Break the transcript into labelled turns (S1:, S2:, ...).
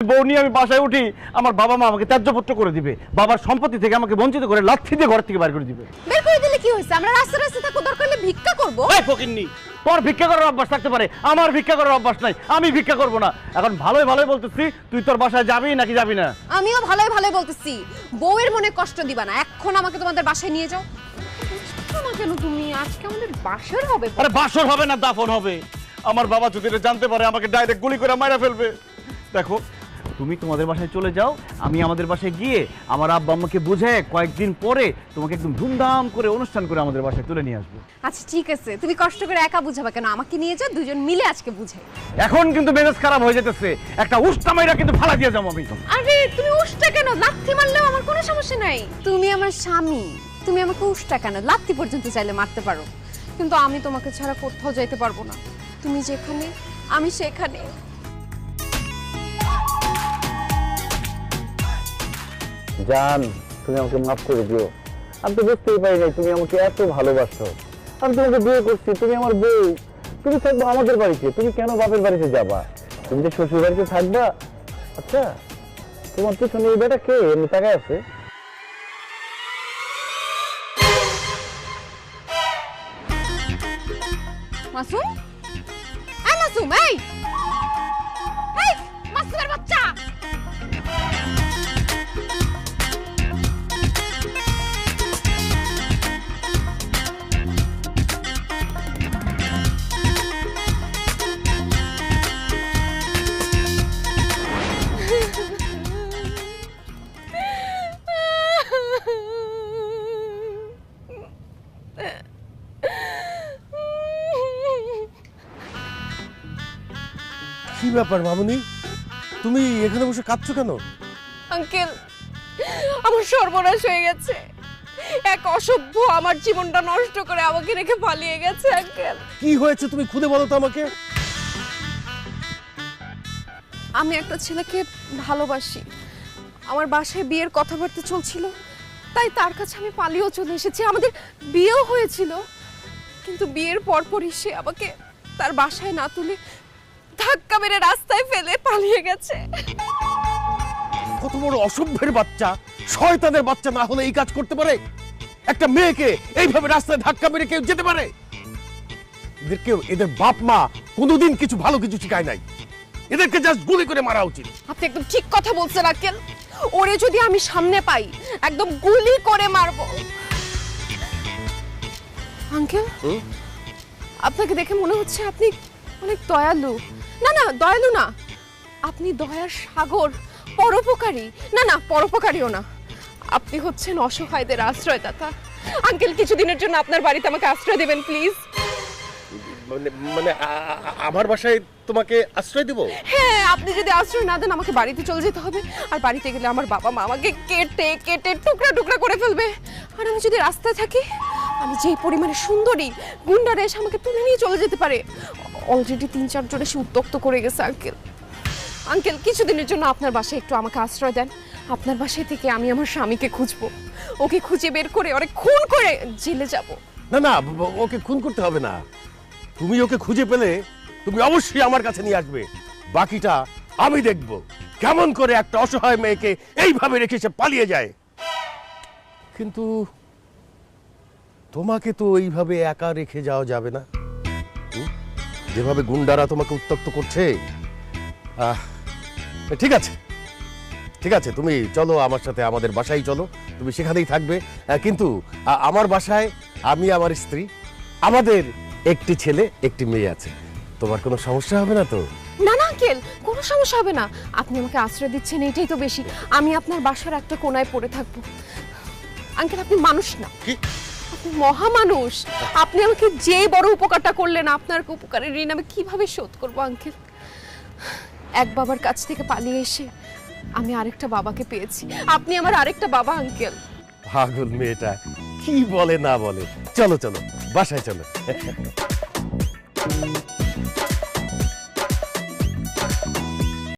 S1: বউ নিয়ে আমি বাসায় উঠি আমার বাবা মা আমাকে ত্যায্যপুত্র করে দিবে বাবার সম্পত্তি থেকে আমাকে বঞ্চিত করে লাথি দিয়ে ঘর থেকে বার করে দিবে।
S2: বের করে দিলে কি হয়েছে? আমরা রাস্তা রাস্তা থাকব দরকার হলে ভিক্ষা করব।
S1: এই ফকিন্নি তোর ভিক্ষা করার অভ্যাস থাকতে পারে আমার ভিক্ষা করার অভ্যাস নাই আমি ভিক্ষা করব না। এখন ভালোই ভালোই বলতেছি তুই তোর বাসায় যাবি নাকি যাবি না?
S2: আমিও ভালোই ভালোই বলতেছি বউয়ের মনে কষ্ট দিবা না এখন আমাকে তোমাদের বাসায় নিয়ে যাও। না কেন তুমি? আজকে আমাদের বাসার হবে।
S1: আরে বাসর হবে না দাফন হবে। আমার বাবা যদি এটা জানতে পারে আমাকে ডাইরেক্ট গুলি করে মারা ফেলবে। দেখো তুমি তোমাদের বাসায় চলে যাও আমি আমাদের বাসায় গিয়ে আমার আব্বা আম্মাকে বুঝে কয়েকদিন পরে তোমাকে একদম ধুমধাম করে অনুষ্ঠান করে আমাদের বাসায় তুলে নিয়ে আসব।
S2: আচ্ছা ঠিক আছে। তুমি কষ্ট করে একা বুঝাবে কেন? আমাকে নিয়ে যাও দুজন মিলে আজকে বুঝাই।
S1: এখন কিন্তু মেজাজ খারাপ হয়ে যেতেছে। একটা উষ্টা মাইরা কিন্তু ফালা দিয়ে যাব আমি।
S2: আরে তুমি উষ্টা কেন? লাথি মারলেও আমার কোনো সমস্যা নাই। তুমি আমার স্বামী তুমি আমাকে উষ্টা কেন? লাথি পর্যন্ত চাইলে মারতে পারো। কিন্তু আমি তোমাকে ছাড়া কোথাও যাইতে পারব না। তুমি যেখানে আমি সেখানে।
S3: জান, তুমি আমাকে মাফ করে দিও। আমি তো বুঝতেই পারি নাই তুমি আমাকে এত ভালোবাসো। আমি তোমাকে বিয়ে করছি, তুমি আমার বউ। তুমি থাকব আমাদের বাড়িতে, তুমি কেন বাপের বাড়িতে যাবা? তুমি যে শ্বশুর বাড়িতে থাকবা? আচ্ছা তোমার পিছনে এই বেটা কে? এমনি তাকায় আছে?
S2: মাসুম? এই মাসুম, এই!
S4: কি ব্যাপার মামুনি? তুমি এখানে বসে কাঁদছো কেন?
S2: আঙ্কেল আমার সর্বনাশ হয়ে গেছে। এক অসভ্য আমার জীবনটা নষ্ট করে আমাকে রেখে পালিয়ে গেছে আঙ্কেল।
S4: কি হয়েছে তুমি খুদে বলো তো আমাকে।
S2: আমি একটা ছেলেকে ভালোবাসি। আমার বাসায় বিয়ের কথাবার্তা চলছিল তাই তার কাছে আমি পালিয়েও চলে এসেছি। আমাদের বিয়েও হয়েছিল কিন্তু বিয়ের পরপরই সে আমাকে তার বাসায় না তুলে ধাক্কা মেরে রাস্তায় ফেলে পালিয়ে গেছে।
S4: কত বড় অসভ্যের বাচ্চা। শয়তানের বাচ্চা না হলে এই কাজ করতে পারে? একটা মেয়েকে এইভাবে রাস্তায় ধাক্কা মেরে কেউ যেতে পারে? এদেরকে এদের বাপ মা কোনোদিন কিছু ভালো কিছু শিখায় নাই। এদেরকে জাস্ট গুলি করে মারা উচিত।
S2: আপনি একদম ঠিক কথা বলছেন আঙ্কেল। ওরে যদি আমি সামনে পাই একদম গুলি করে মারবো। আঙ্কেল আপনাকে দেখে মনে হচ্ছে আপনি অনেক দয়ালু। না না দয়ালু না। আপনি দয়ার সাগর পরোপকারী। না না পরোপকারীও না। আপনি হচ্ছেন অসহায়দের আশ্রয়দাতা। আঙ্কেল কিছুদিনের জন্য আপনার বাড়িতে আমাকে আশ্রয় দেবেন প্লিজ।
S4: মানে মানে আমার বাসায় তোমাকে আশ্রয় দেব?
S2: হ্যাঁ আপনি যদি আশ্রয় না দেন আমাকে বাড়িতে চলে যেতে হবে। আর বাড়িতে গেলে আমার বাবা মা আমাকে কেটে কেটে টুকরা টুকরা করে ফেলবে। আর আমি যদি রাস্তায় থাকি আমি যেই পরিমাণে সুন্দরী গুন্ডারা এসে আমাকে তুলে নিয়ে চলে যেতে পারে অলরেডি তিন, চারজন এসে উত্তক্ত করে গেছে আঙ্কেল আঙ্কেল কিছুদিনের জন্য আপনার বাসায় একটু আমাকে আশ্রয় দেন। আপনার বাসায় থেকে আমি আমার স্বামীকে খুঁজবো। ওকে খুঁজে বের করে অনেক খুন করে জেলে যাব।
S4: না না ওকে খুন করতে হবে না। তুমি ওকে খুঁজে পেলে তুমি অবশ্যই আমার কাছে নিয়ে আসবে। বাকিটা আমি দেখব। কেমন করে একটা অসহায় মেয়েকে এইভাবে রেখে সে পালিয়ে যায়। কিন্তু তোমাকে তো এইভাবে একা রেখে যাওয়া যাবে না? যেভাবে গুন্ডারা তোমাকে উত্তক্ত করছে আহ, ঠিক আছে ঠিক আছে তুমি চলো আমার সাথে আমাদের বাসায় চলো তুমি সেখানেই থাকবে। আহ, কিন্তু আ- আমার বাসায় আমি আমার স্ত্রী আমাদের একটি ছেলে একটি মেয়ে আছে। তোমার কোনো সমস্যা হবে না তো?
S2: না না আঙ্কেল কোনো সমস্যা হবে না। আপনি আমাকে আশ্রয় দিচ্ছেন এটাই তো বেশি। আমি আপনার বাসার একটা কোনায় পড়ে থাকব। আঙ্কেল আপনি মানুষ না।
S4: কি?
S2: মহামানুষ। আপনি আমাকে যে বড় উপকারটা করলেন, আপনার উপকারের ঋণ আমি কীভাবে শোধ করব, আঙ্কেল? এক বাবার কাছ থেকে পালিয়ে এসে আমি আরেকটা বাবাকে পেয়েছি। আপনি আমার আরেকটা বাবা, আঙ্কেল।
S4: পাগল মেয়েটা, কি বলে না বলে? চলো চলো, বাসায় চলো।